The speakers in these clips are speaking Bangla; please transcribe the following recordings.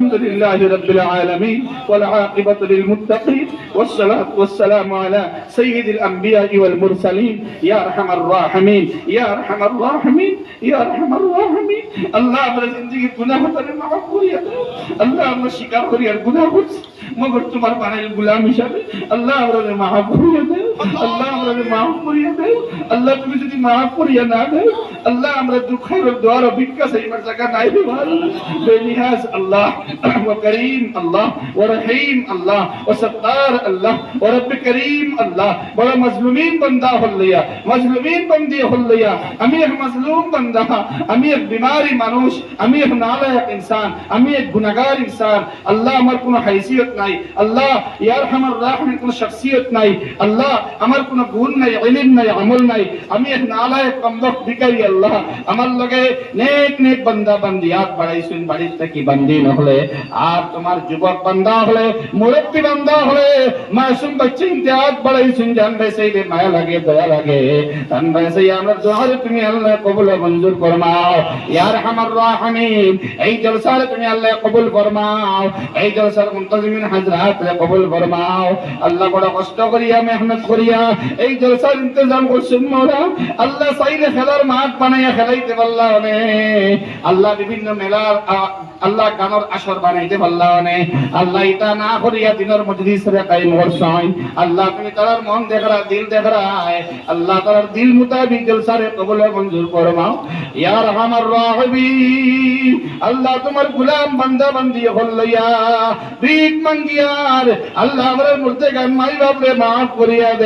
الحمد لله رب العالمين والعاقبة للمتقين والصلاة والسلام على سيد الأنبياء والمرسلين يا أرحم الراحمين يا أرحم الراحمين يا أرحم الراحمين الله আমরা জিন্দগির গুনাহ করে মাফ করিয়া দাও আল্লাহ আমরা স্বীকার করি আর গুনাহ করছি মগর তোমার বানাইল গুলাম হিসাবে আল্লাহ আমরা মাফ করিয়া দাও আল্লাহ আমরা মাফ করিয়া দেয়। আল্লাহ তুমি যদি মাফ করিয়া না দেয়, আল্লাহ আমরা দুঃখের দোয়ার অভিজ্ঞা সেইবার জায়গা নাই বেনিহাজ আল্লাহ ও করিম আল্লাহ ও রহিম আল্লাহ ও সত্তার আল্লাহ ও রব করিম আল্লাহ। বড় মজলুমিন বন্দা হল্লিয়া মজলুমিন বন্দি হল্লিয়া আমি এক মজলুম বন্দা, আমি এক বিমারি মানুষ, আমি এক নালায়ক ইনসান, আমি এক গুনাহগার ইনসান। আল্লাহ আমার কোনো হাইসিয়ত নাই, আল্লাহ ইয়ারহামার রাহিমের কোনো শখসিয়ত নাই, আল্লাহ আমার কোনো গুণ নাই, ইলম নাই, আমল নাই। আমি এক নালায়ক কমবখ ভিখারি আল্লাহ। আমার লগে নেক নেক বান্দা বান্দিয়াত বাড়াইছুন, বাড়ির থেকে বান্দি নহলে। আর তোমার যুবক বান্দা হলে, মুরব্বী বান্দা হলে, মাসুম বাচ্চা ইমতিয়াজ বাড়াইছুন জানবে সেই মায়া লাগে, দয়া লাগে। জানবে সেই আমরা দোয়ার তুমি আল্লাহ কবুল মঞ্জুর ফরমাও। ইয়া রহমান রাহিম এই জলসার তুমি আল্লাহ কবুল ফরমাও। এই জলসার মুনতাজিমিন হযরত কবুল ফরমাও। আল্লাহ বড় কষ্ট করিয়া মেহনত করিয়া এই জলসার ইন্তজাম করছেন মোরা আল্লাহ চাইলে খেলার মাঠ বানাইয়া খেলাইতে পারলাম নে। আল্লাহ বিভিন্ন মেলার আল্লাহ গানের আসর বানাইতে পারলাম নে। আল্লাহ এটা না করিয়া দিনের মজলিস রে কায়েম করছাই। আল্লাহ তুমি তার মন দেখরা, দিল দেখরায়। আল্লাহ তার দিল মুতাবিক জলসারে কবুল মঞ্জুর ফরমাও। ইয়া রহমান। রাহিম আল্লাহ তোমার গোলাম বান্দা বান্দি হল্লাইয়া ভিক মঙ্গিয়ার। আল্লাহ আমরা মুর্তে গান মাই বাপরে মাফ করিয়া দে।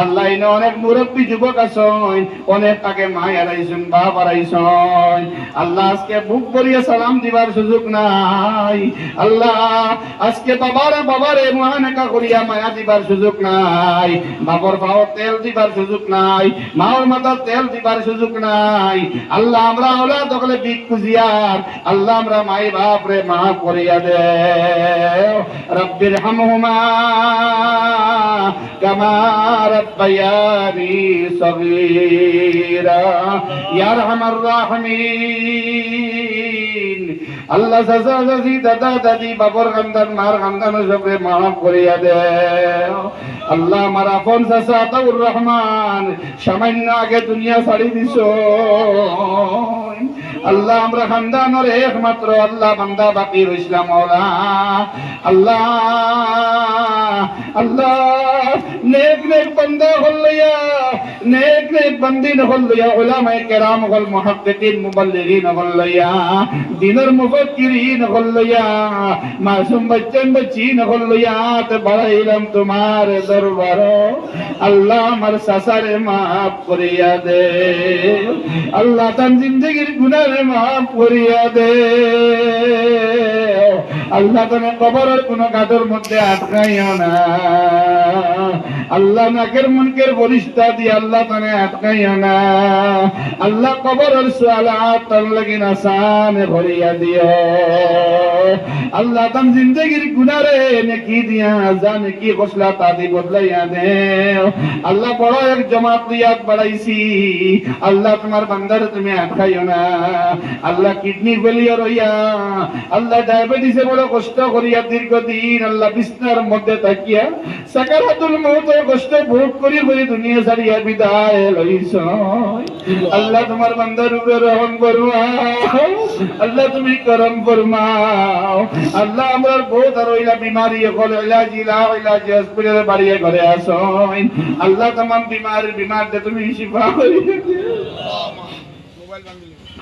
আল্লাহ অনেক মুরব্বী যুবক আছেন, অনেক আগে মা হারাইছেন বাপ হারাইছেন আল্লাহ আজকে বুক করিয়া সালাম দিবার সুযোগ নাই। আল্লাহ আজকে বাবারে বাবারে মহানেকা করিয়া মায়া দিবার সুযোগ নাই। বাবর পাও তেল দিবার সুযোগ নাই মাওর মাথা তেল দিবার সুযোগ নাই। আল্লাহ আমরা ওলা দখলে বিক খুঁজিয়ার, আল্লাহ আমরা মাই বাপ রে মা করিয়া দে রব্বির হামহুমা, কামা রব্বায়ানি সগীরা ইয়া আরহামার রাহিমিন আল্লাহ সাসা সাসি দাদা দাদি বাবর খানদান মার খানদান সবরে মাফ করিয়া দে আল্লাহ আমার আপন সাসা আতাউর রহমান সামান্য আগে দুনিয়া ছাড়ি দিছ আল্লাহ আমরা খানদানের একমাত্র আল্লাহ বান্দা বাকি রইসলাম আল্লাহ আল্লাহ তোমার দরবার আল্লাহ আমার সাসারে মাফ করিয়া দে। আল্লাহ তার জিন্দগির গুনারে মাফ করিয়া দে। আল্লাহ তুমি কবরের কোন গাদর মধ্যে আটকাইও না। আল্লাহ নাকের মুনকের বলিষ্ঠা দিয়ে আল্লাহ তুমি আটকাইও না। আল্লাহ কবরের সুয়ালাত ভরিয়া দিও। আল্লাহ তাম জিন্দগির গুনারে নেকি দিয়া জানে কি কসলা তাদি বদলাইয়া দে আল্লাহ বড় এক জমাত দিয়াত বাড়াইছি। আল্লাহ তোমার বান্দার তুমি আটকাইও না। আল্লাহ কিডনি ফেলিয়া রইয়া, আল্লাহ ডায়াবেটিসে বড় কষ্ট করিয়া দীর্ঘদিন আল্লাহ বিছনার মধ্যে করি করি আল্লাহ তুমি করম ফরমাও আল্লাহ আমার বহুত আর ওইলা বিমারি এখন ইলাজ ইলা ইলাজ হসপিটালে বাড়িয়ে ঘরে আসো আল্লাহ তোমার বিমার বিমার তুমি শিফা করিয়ে দিও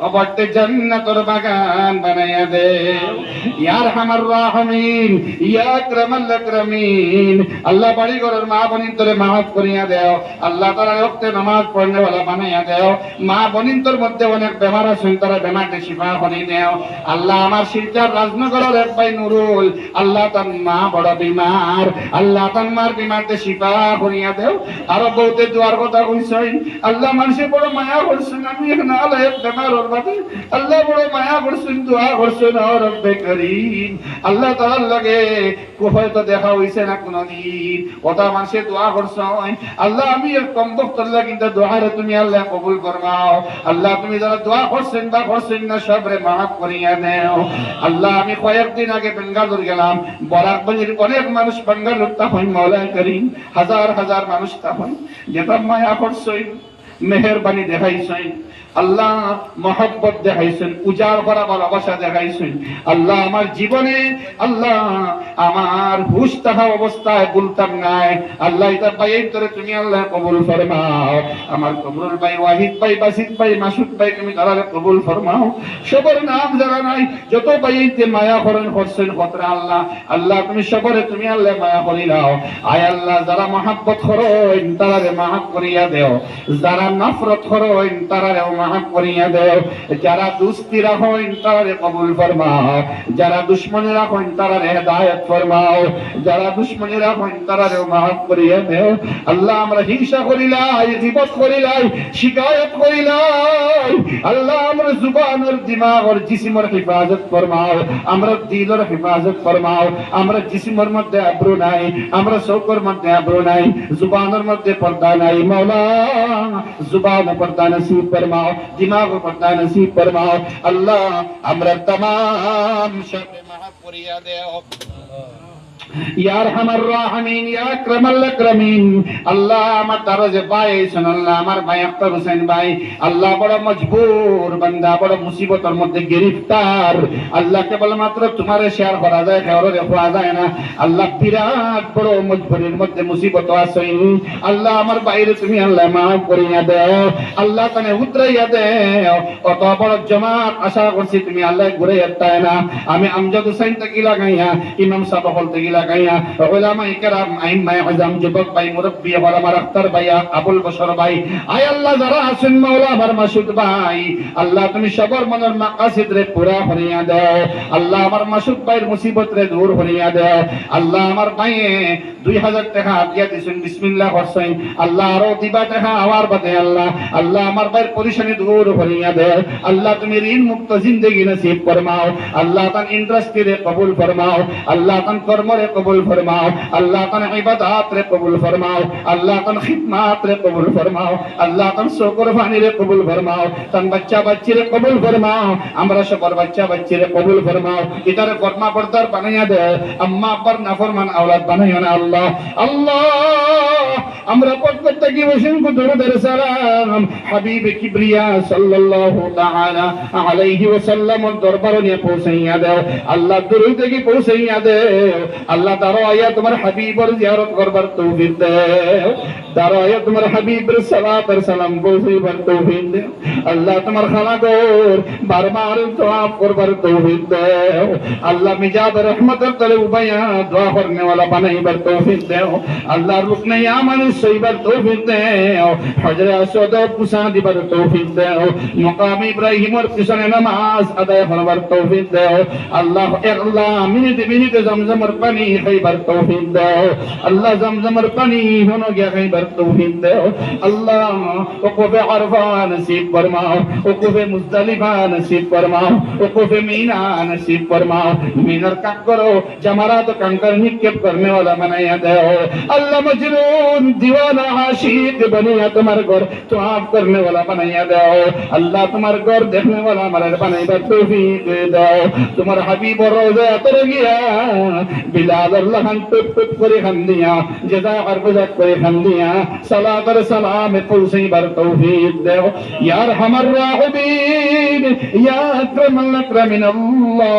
কবরতে জান্নাতের বাগান বানাইয়া দে হামার রাহমিন, ইয়া আকরামাল আকরামিন। আল্লাহ বাড়ি ঘরের মা বনিন তোরে মাফ করিয়া দেও। আল্লাহ তারা রক্তে নামাজ পড়নে वाला বানাইয়া দেও। মা বনিন তোর মধ্যে অনেক বেমার আছে, তারা বেমারতে শিফা করে দেও আল্লাহ আমার শিলচার রাজনগরের এক ভাই নুরুল, আল্লাহ তার মা বড় বিমার। আল্লাহ তার মার বিমারতে শিফা করিয়া দেও। আরও বহুতে দুয়ার কথা কইছই আল্লাহ মানুষে বড় মায়া করছেন, আমি এখানে আল্লাহ বেমার আল্লাহ আমি কয়েকদিন আগে বেঙ্গালুর গেলাম। বরাকবাজির অনেক মানুষ বেঙ্গালুর তখন মৌলা করিম, হাজার হাজার মানুষ তখন যেটা মায়া করছেন, মেহরবানি দেখাইছেন। আল্লাহ মহব্বত দেখাইছেন, উজাড় করা ভালোবাসা দেখাইছেন। আল্লাহ আমার জীবনে, আল্লাহ আমার হুশ থাকা অবস্থায় বলতাম নাই। আল্লাহ এটা ভাই তোরে তুমি আল্লাহ কবুল ফরমাও। আমার কবুল ভাই ওয়াহিদ ভাই, বাসিদ ভাই, মাসুদ ভাই, তুমি তারা কবুল ফরমাও। সবার নাম জানা নাই, যত ভাই তে মায়া করেন করছেন, কতরা আল্লাহ আল্লাহ তুমি সবরে তুমি আল্লাহ মায়া করিলাও। আয় আল্লাহ, যারা মহাব্বত করেন তারারে মাহাব করিয়া দেও। যারা নফরত করেন তারারেও মাহাব করিয়া দেও। যারা দুস্তিরা হইন তারারে কবুল ফরমাও। যারা দুশ্মনেরা হইন তারারে হেদায়েত ফরমাও। যারা দুশ্মনেরা হইন তারারেও মাহাব করিয়া দেও। আল্লাহ আমরা হিংসা করিলাই, গিবত করিলাই, শিকায়ত করিলাই। আল্লাহ আমরা জুবানের দিমাগর জিসিমর হিফাজত ফরমাও। আমরা দিলর হিফাজত ফরমাও। আমরা জিসিমর মধ্যে আব্রু নাই, আমরা চৌকর মধ্যে আব্রু নাই, জুবানের মধ্যে পর্দা নাই। মাওলা জুবান পর্দা নসিব ফরমাও। দিমাগ পর্দা নসিব ফরমাও আল্লাহ আমরা तमाम সব মাফ করিয়া দেও আল্লাহ আমার হোসেন মুসিবত আল্লাহ আমার বাইরে তুমি আল্লাহ মাফ করিয়া আল্লাহ তানে উতরাইয়া দেও। অত বড় জমাত আশা করছি তুমি আল্লাহ ঘুরে না। আমি আমজাদ হুসাইন থেকে লাগাইয়া, ইমাম সাহেব থেকে লাগাইয়া ইকরাম আইম্মা আজম যুবক ভাই আমার আক্তার ভাই, আবুল বশর ভাই, আয় আল্লাহ, যারা মাওলা আমার মাসুদ ভাই, আল্লাহ তুমি মনের মাকাসিদ রে পুরা আল্লাহ আমার মাসুদ ভাইয়ের মুসিবত রে দূর আল্লাহ আমার ভাইয়ে দুই হাজার টাকা দিছেন করছেন। আল্লাহ আরও দিবা টাকা বাদে আল্লাহ আল্লাহ আমার ভাইয়ের পরিশানি দূর দেও। আল্লাহ তুমি ঋণ মুক্ত জিন্দগি নসিব ফরমাও। আল্লাহ তান ইন্ডাস্ট্রি রে কবুল ফরমাও। আল্লাহ তান কর্ম রে কবুল ফরমাও। আল্লাহ কন ইবাদত রে কবুল ফরমাও। আল্লাহ কন খিদমত রে কবুল ফরমাও। আল্লাহ কান শুকর ফানি রে কবুল ফরমাও। তান বাচ্চা বাচ্চি রে কবুল ফরমাও। আমরা সবার বাচ্চা বাচ্চি রে কবুল ফরমাও। ইতারে ফরমা পর্দার বানাইয়া দে। আম্মা আব্বার নাফরমান আওলাদ বানাইয়া না আল্লাহ। আল্লাহ! আমরা প্রত্যেকটা কি বসেন দরুদের সালাম। হাবিব কিবরিয়া সাল্লাল্লাহু তাআলা আলাইহি ওয়াসাল্লাম দরবার নিয়ে পৌঁছাইয়া দাও। আল্লাহ দরুদ কি পৌঁছাইয়া দাও। আল্লাহ তারো তোমার হাবিবর জিয়ারত করবার তৌফিক দাও। তারো তোমার হাবিবের সালাত আর সালাম পৌঁছাইবার তৌফিক দাও। আল্লাহ তোমার খানা বারবার তওয়াফ করবার তৌফিক দাও। আল্লাহ মিজাদ রহমতের তলে উবায়া দোয়া করনে বানাইবার তৌফিক দাও। আল্লাহ রুকনে ইয়ামান সইবার তৌফিক দাও হজরে আসওয়াদ পুসা দিবার তৌফিক দাও মকাম ইব্রাহিমের পিছনে নামাজ আদায় করবার তৌফিক দাও আল্লাহ আল্লাহ মিনিট মিনিট জমজমের পানি খাইবার তৌফিক দাও আল্লাহ জমজমের পানি হনো গিয়া খাইবার তৌফিক দাও আল্লাহ ওকুফে আরফা নসিব ফরমাও ওকুফে মুজদালিফা নসিব ফরমাও ওকুফে মিনা नसीब फरमाओ मिनर का करो जमारात कंकर निक्षेप करने वाला बनाया दो अल्लाह मजनून दीवाना आशिक बनिया तुम्हारे घर तो आप करने वाला बनाया दो अल्लाह तुम्हारे घर देखने वाला हमारे बनाई तौफीक दे दो तुम्हारा हबीब और रोजा तर गया बिला দাদার লাহান টুপ টুপ করে খান দিয়া জেদা আর বুজাত করে খান দিয়া সালাতার সালামে পৌঁছাইবার তৌফিক দেও ইয়ার হামার রাহিবিন ইয়া আকরামাল আকরামিন আল্লাহ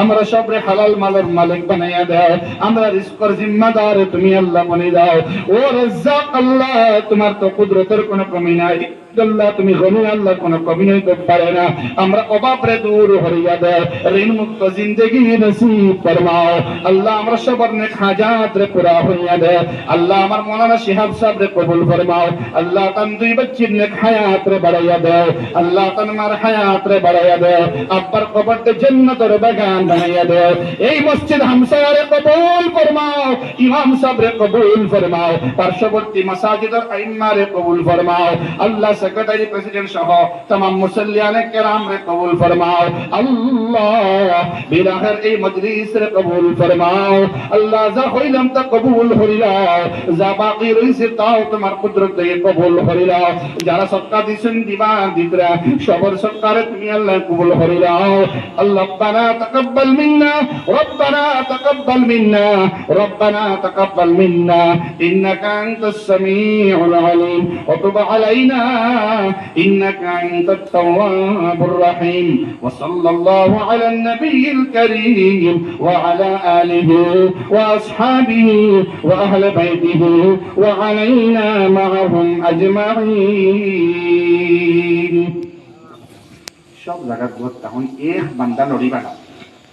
আমরা সবরে হালাল মালের মালিক বানাইয়া দাও আমরা রিস্কর জিম্মাদার তুমি আল্লাহ মনে দাও ও রাজ্জাক আল্লাহ তোমার তো কুদরতের কোনো কমি নাই। আল্লাহ তুমি গনি আল্লাহ কোনো কমি হইতে পারে না। আমরা অভাবরে দূর হরিয়া দাও ঋণ মুক্ত জিন্দগি নসিব ফরমাও। আল্লাহ আমরা সবার নেক হাজাত রে পুরা হইয়া দে আল্লাহ আমার মৌলানা শিহাব সাহেব রে কবুল ফরমাও। আল্লাহ তান দুই বাচ্চির নেক হায়াত রে বাড়াইয়া দে আল্লাহ তান মার হায়াত রে বাড়াইয়া দে আব্বার কবরতে জান্নাতের বাগান বানাইয়া দে এই মসজিদ হামসা হামসারে কবুল ফরমাও। ইমাম সাহেব রে কবুল ফরমাও। পার্শ্ববর্তী মাসাজিদের আইম্মারে কবুল ফরমাও। আল্লাহ সেক্রেটারি প্রেসিডেন্ট সহ तमाम মুসল্লিয়ানে কেরাম রে কবুল ফরমাও আল্লাহ বিরাহের এই মজলিস রে কবুল ফরমাও আল্লাহ যা হইলাম তা কবুল হরিলাও যা বাকি রইছে তাও তোমার কুদরত দিয়ে কবুল হরিলাও যারা সৎকার দিছেন দিবা দিদরা সবর সৎকারে তুমি আল্লাহ কবুল হরিলাও আল্লাহ রব্বানা তাকাব্বাল মিন্না রব্বানা তাকাব্বাল মিন্না রব্বানা তাকাব্বাল মিন্না ইন্নাকা আনতাস সামিউল আলিম ওয়া তুব আলাইনা ইন্নাকা আনতাত তাওয়াবুর রহিম ওয়া সাল্লাল্লাহু আলা নবিয়িল কারীম ওয়া আলা আলিহি ওয়া আসহাবিহি ওয়া আহলি বাইতিহি ওয়া আলাইনা মা'আহুম আজমাইন সব জায়গা তখন এক বান্দা লড়িবা না